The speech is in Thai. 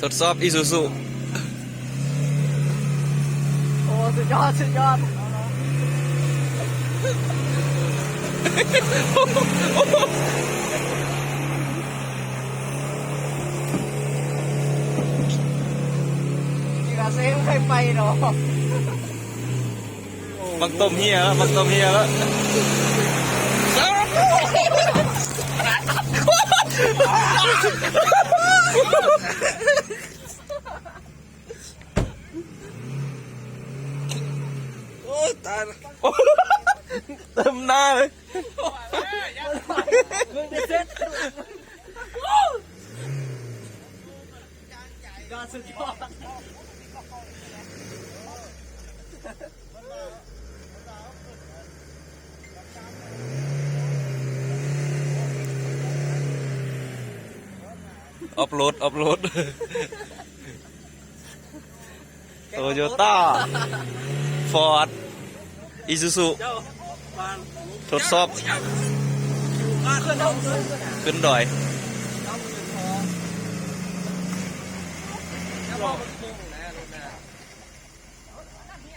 ทดสอบอีซูซู โอ้สุดยอดสุดยอดนี่ก็เซ่ไม่เคยไปหรอก มักต้มเฮียแล้วมักต้มเฮียแล้ว ตายเต็มหน้าเลยมึงจะเซ็ตยอดสุดยอดอัพโหลดอัพโหลดโตโยต้าฟอร์ด อีซูซูทดสอบ ขึ้นเอาขึ้นขึ้นดอย